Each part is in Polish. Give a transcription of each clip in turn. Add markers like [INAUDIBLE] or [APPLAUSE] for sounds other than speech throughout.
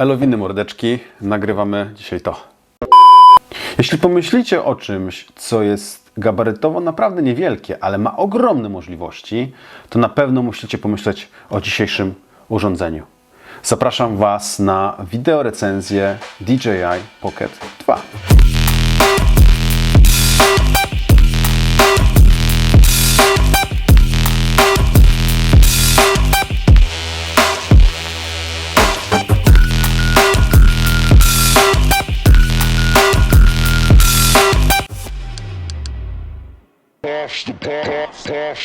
Elowiny mordeczki, nagrywamy dzisiaj to. Jeśli pomyślicie o czymś, co jest gabarytowo naprawdę niewielkie, ale ma ogromne możliwości, to na pewno musicie pomyśleć o dzisiejszym urządzeniu. Zapraszam Was na wideo recenzję DJI Pocket 2.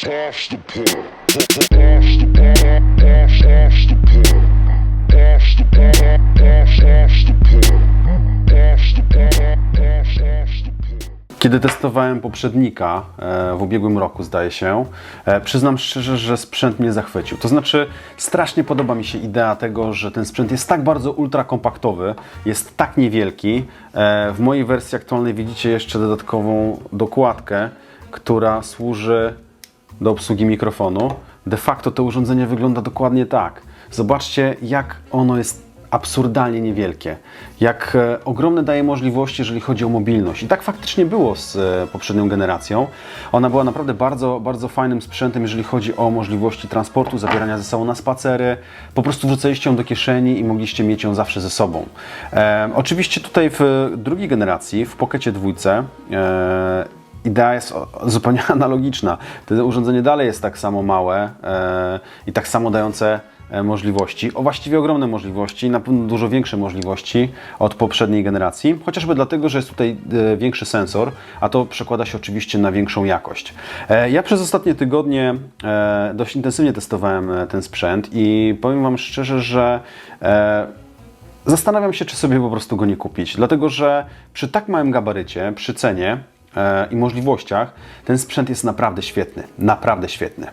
the the the the the the the. Kiedy testowałem poprzednika e, w ubiegłym roku, zdaje się, e, przyznam szczerze, że sprzęt mnie zachwycił. To znaczy, strasznie podoba mi się idea tego, że ten sprzęt jest tak bardzo ultrakompaktowy, jest tak niewielki. E, W mojej wersji aktualnej widzicie jeszcze dodatkową dokładkę, która służy do obsługi mikrofonu. De facto to urządzenie wygląda dokładnie tak. Zobaczcie, jak ono jest absurdalnie niewielkie. Jak e, ogromne daje możliwości, jeżeli chodzi o mobilność. I tak faktycznie było z e, poprzednią generacją. Ona była naprawdę bardzo, bardzo fajnym sprzętem, jeżeli chodzi o możliwości transportu, zabierania ze sobą na spacery. Po prostu wrzucaliście ją do kieszeni i mogliście mieć ją zawsze ze sobą. E, oczywiście tutaj w drugiej generacji, w Pockecie dwójce, e, idea jest zupełnie [LAUGHS] analogiczna. To urządzenie dalej jest tak samo małe e, i tak samo dające e, możliwości, o właściwie ogromne możliwości, na pewno dużo większe możliwości od poprzedniej generacji, chociażby dlatego, że jest tutaj e, większy sensor, a to przekłada się oczywiście na większą jakość. Ja przez ostatnie tygodnie dość intensywnie testowałem ten sprzęt i powiem Wam szczerze, że Zastanawiam się, czy sobie po prostu go nie kupić, dlatego że przy tak małym gabarycie, przy cenie i możliwościach, ten sprzęt jest naprawdę świetny. Naprawdę świetny.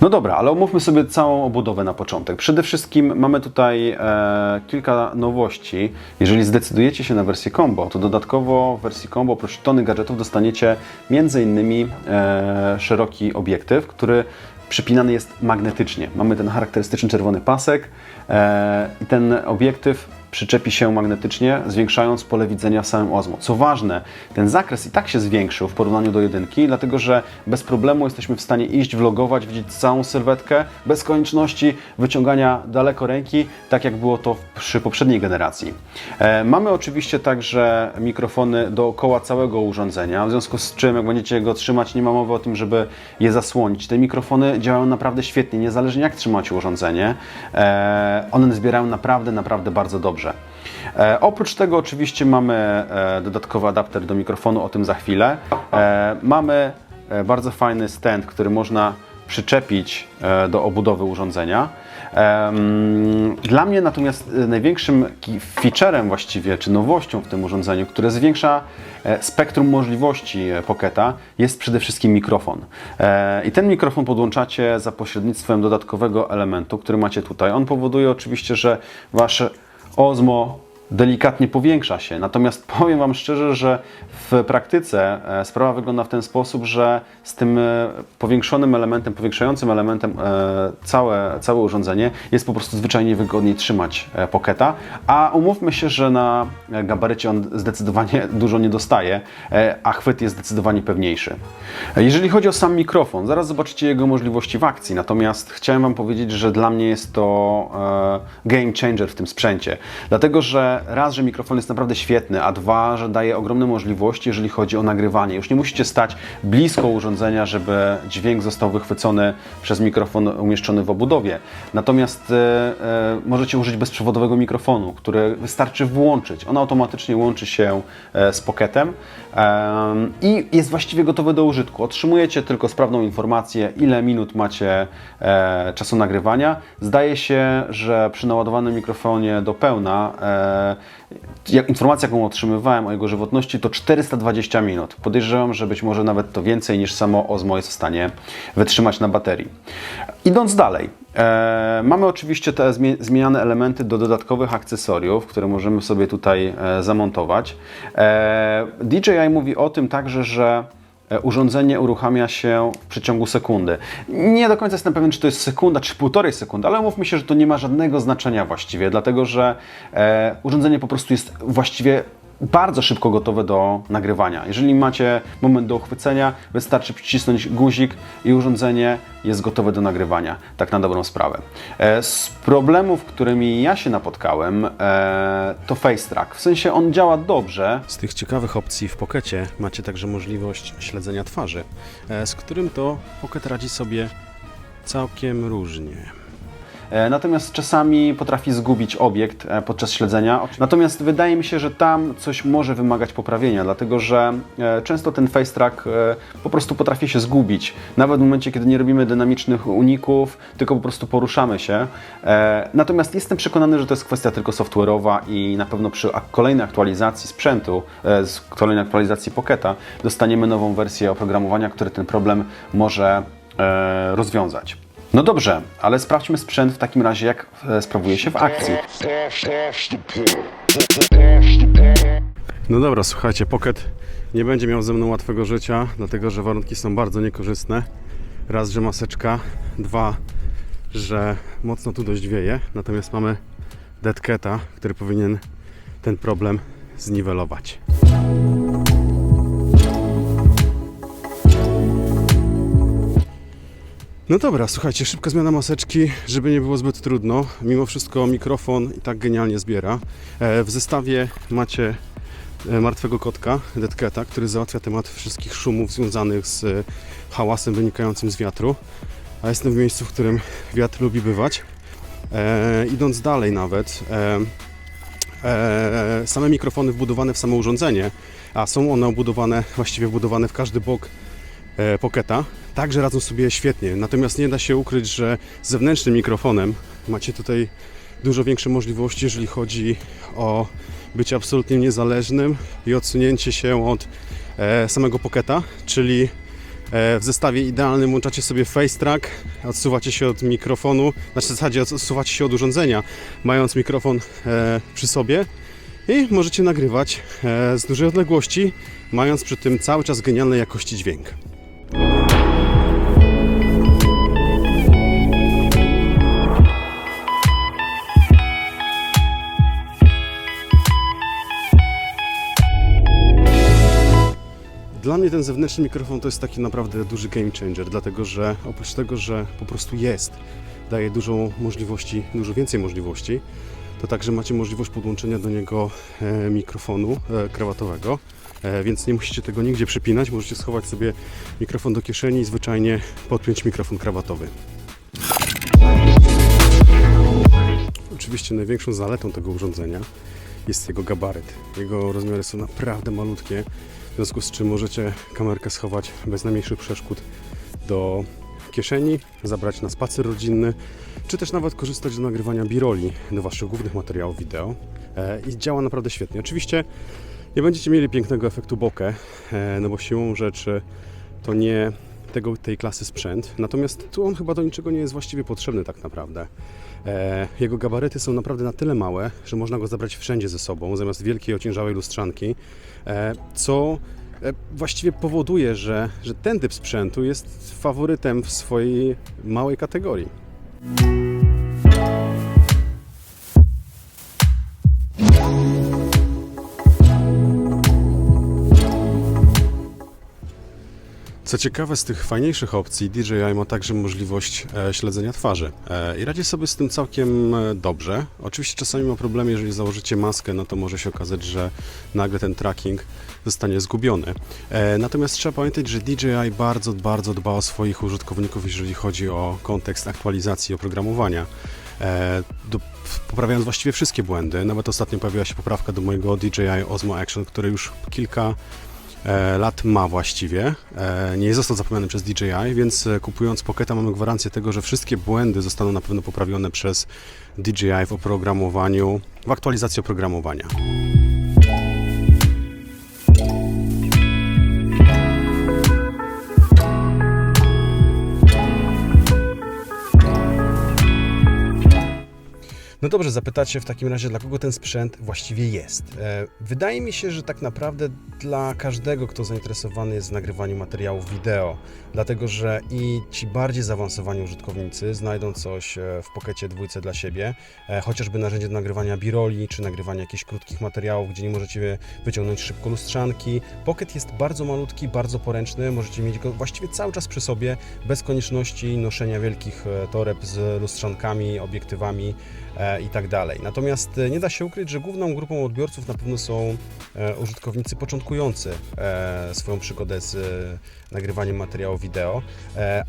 No dobra, ale omówmy sobie całą obudowę na początek. Przede wszystkim mamy tutaj e, kilka nowości. Jeżeli zdecydujecie się na wersję combo, to dodatkowo w wersji combo oprócz tony gadżetów dostaniecie m.in. E, szeroki obiektyw, który przypinany jest magnetycznie. Mamy ten charakterystyczny czerwony pasek e, i ten obiektyw przyczepi się magnetycznie, zwiększając pole widzenia w samym Osmo. Co ważne, ten zakres i tak się zwiększył w porównaniu do jedynki, dlatego że bez problemu jesteśmy w stanie iść, vlogować, widzieć całą sylwetkę, bez konieczności wyciągania daleko ręki, tak jak było to przy poprzedniej generacji. E, mamy oczywiście także mikrofony dookoła całego urządzenia, w związku z czym, jak będziecie go trzymać, nie ma mowy o tym, żeby je zasłonić. Te mikrofony działają naprawdę świetnie, niezależnie jak trzymacie urządzenie. E, one zbierają naprawdę, naprawdę bardzo dobrze. E, oprócz tego oczywiście mamy e, dodatkowy adapter do mikrofonu, o tym za chwilę. E, mamy e, bardzo fajny stand, który można przyczepić e, do obudowy urządzenia. Dla mnie natomiast e, największym featurem właściwie, czy nowością w tym urządzeniu, które zwiększa spektrum możliwości Pocketa, jest przede wszystkim mikrofon. I ten mikrofon podłączacie za pośrednictwem dodatkowego elementu, który macie tutaj. On powoduje oczywiście, że wasze Osmo delikatnie powiększa się. Natomiast [LAUGHS] powiem Wam szczerze, że w praktyce e, sprawa wygląda w ten sposób, że z tym e, powiększonym elementem, powiększającym elementem e, całe, całe urządzenie jest po prostu zwyczajnie wygodniej trzymać Pocketa, a umówmy się, że na gabarycie on zdecydowanie [LAUGHS] dużo nie dostaje, a chwyt jest zdecydowanie pewniejszy. Jeżeli chodzi o sam mikrofon, zaraz zobaczycie jego możliwości w akcji, natomiast chciałem Wam powiedzieć, że dla mnie jest to game changer w tym sprzęcie, dlatego że raz, że mikrofon jest naprawdę świetny, a dwa, że daje ogromne możliwości, jeżeli chodzi o nagrywanie. Już nie musicie stać blisko urządzenia, żeby dźwięk został wychwycony przez mikrofon umieszczony w obudowie. Natomiast e, e, możecie użyć bezprzewodowego mikrofonu, który wystarczy włączyć. On automatycznie łączy się e, z Pocketem em, i jest właściwie gotowy do użytku. Otrzymujecie tylko sprawną informację, ile minut macie e, czasu nagrywania. Zdaje się, że przy naładowanym mikrofonie do pełna e, jak informacja, jaką otrzymywałem o jego żywotności, to 420 minut. Podejrzewam, że być może nawet to więcej niż samo Osmo jest w stanie wytrzymać na baterii. Idąc dalej, e, mamy oczywiście te zmie- zmieniane elementy do dodatkowych akcesoriów, które możemy sobie tutaj e, zamontować. E, DJI mówi o tym także, że urządzenie uruchamia się w przeciągu sekundy. Nie do końca jestem pewien, czy to jest sekunda, czy półtorej sekundy, ale umówmy się, że to nie ma żadnego znaczenia właściwie, dlatego że e, urządzenie po prostu jest właściwie bardzo szybko gotowe do nagrywania. Jeżeli macie moment do uchwycenia, wystarczy przycisnąć guzik i urządzenie jest gotowe do nagrywania. Tak na dobrą sprawę. E, Z problemów, którymi ja się napotkałem, e, to Face Track. W sensie on działa dobrze, Z tych ciekawych opcji w Pokecie macie także możliwość śledzenia twarzy, e, z którym to Pocket radzi sobie całkiem różnie. E, Natomiast czasami potrafi zgubić obiekt e, podczas śledzenia. Natomiast wydaje mi się, że tam coś może wymagać poprawienia, dlatego że e, często ten face track po prostu potrafi się zgubić. Nawet w momencie, kiedy nie robimy dynamicznych uników, tylko po prostu poruszamy się. Natomiast jestem przekonany, że to jest kwestia tylko software'owa i na pewno przy kolejnej aktualizacji sprzętu, z kolejnej aktualizacji Pocketa, dostaniemy nową wersję oprogramowania, który ten problem może rozwiązać. No dobrze, ale sprawdźmy sprzęt w takim razie, jak e, sprawuje się w akcji. No dobra, słuchajcie, Pocket nie będzie miał ze mną łatwego życia, dlatego że warunki są bardzo niekorzystne. Raz, że maseczka, dwa, że mocno tu dość wieje, natomiast mamy Dead Cata, który powinien ten problem zniwelować. No dobra, słuchajcie, szybka zmiana maseczki, żeby nie było zbyt trudno. Mimo wszystko mikrofon i tak genialnie zbiera. E, W zestawie macie e, martwego kotka, Deadcata, który załatwia temat wszystkich szumów związanych z e, hałasem wynikającym z wiatru. A jestem w miejscu, w którym wiatr lubi bywać. E, idąc dalej nawet, e, e, same mikrofony wbudowane w samo urządzenie, a są one obudowane, właściwie wbudowane w każdy bok Pocketa, także radzą sobie świetnie. Natomiast nie da się ukryć, że z zewnętrznym mikrofonem macie tutaj dużo większe możliwości, jeżeli chodzi o bycie absolutnie niezależnym i odsunięcie się od e, samego Pocketa, czyli e, w zestawie idealnym łączacie sobie face track, odsuwacie się od mikrofonu, znaczy w zasadzie odsuwacie się od urządzenia, mając mikrofon e, przy sobie i możecie nagrywać e, z dużej odległości, mając przy tym cały czas genialnej jakości dźwięk. Mnie ten zewnętrzny mikrofon to jest taki naprawdę duży game changer, dlatego że oprócz tego, że po prostu jest, daje dużo możliwości, dużo więcej możliwości, to także macie możliwość podłączenia do niego e, mikrofonu e, krawatowego, e, więc nie musicie tego nigdzie przypinać, możecie schować sobie mikrofon do kieszeni i zwyczajnie podpiąć mikrofon krawatowy. Oczywiście największą zaletą tego urządzenia jest jego gabaryt. Jego rozmiary są naprawdę malutkie, w związku z czym możecie kamerkę schować bez najmniejszych przeszkód do kieszeni, zabrać na spacer rodzinny, czy też nawet korzystać do nagrywania biroli do Waszych głównych materiałów wideo. E, I działa naprawdę świetnie. Oczywiście nie będziecie mieli pięknego efektu bokeh, no bo siłą rzeczy to nie tego, tej klasy sprzęt. Natomiast tu on chyba do niczego nie jest właściwie potrzebny tak naprawdę. E, jego gabaryty są naprawdę na tyle małe, że można go zabrać wszędzie ze sobą, zamiast wielkiej ociężałej lustrzanki, e, co e, właściwie powoduje, że, że ten typ sprzętu jest faworytem w swojej małej kategorii. Co ciekawe, z tych fajniejszych opcji DJI ma także możliwość e, śledzenia twarzy e, i radzi sobie z tym całkiem e, dobrze. Oczywiście czasami ma problemy, jeżeli założycie maskę, no to może się okazać, że nagle ten tracking zostanie zgubiony. Natomiast trzeba pamiętać, że DJI bardzo, bardzo dba o swoich użytkowników, jeżeli chodzi o kontekst aktualizacji oprogramowania. Do, poprawiając właściwie wszystkie błędy. Nawet ostatnio pojawiła się poprawka do mojego DJI Osmo Action, który już kilka lat ma właściwie. E, nie został zapomniany przez DJI, więc e, kupując Pocketa mamy gwarancję tego, że wszystkie błędy zostaną na pewno poprawione przez DJI w oprogramowaniu, w aktualizacji oprogramowania. No dobrze, zapytacie w takim razie, dla kogo ten sprzęt właściwie jest. E, Wydaje mi się, że tak naprawdę dla każdego, kto zainteresowany jest w nagrywaniu materiałów wideo, dlatego że i ci bardziej zaawansowani użytkownicy znajdą coś e, w Pockecie dwójce dla siebie, e, chociażby narzędzie do nagrywania biroli, czy nagrywania jakichś krótkich materiałów, gdzie nie możecie wyciągnąć szybko lustrzanki. Pocket jest bardzo malutki, bardzo poręczny, możecie mieć go właściwie cały czas przy sobie, bez konieczności noszenia wielkich toreb z lustrzankami, obiektywami i tak dalej. Natomiast e, nie da się ukryć, że główną grupą odbiorców na pewno są e, użytkownicy początkujący e, swoją przygodę z nagrywaniem materiału wideo,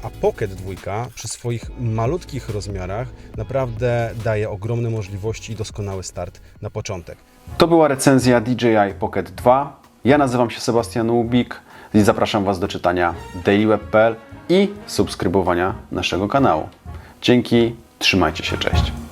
a Pocket 2 przy swoich malutkich rozmiarach naprawdę daje ogromne możliwości i doskonały start na początek. To była recenzja DJI Pocket 2. Ja nazywam się Sebastian Łubik i zapraszam Was do czytania dailyweb.pl i subskrybowania naszego kanału. Dzięki, trzymajcie się, cześć.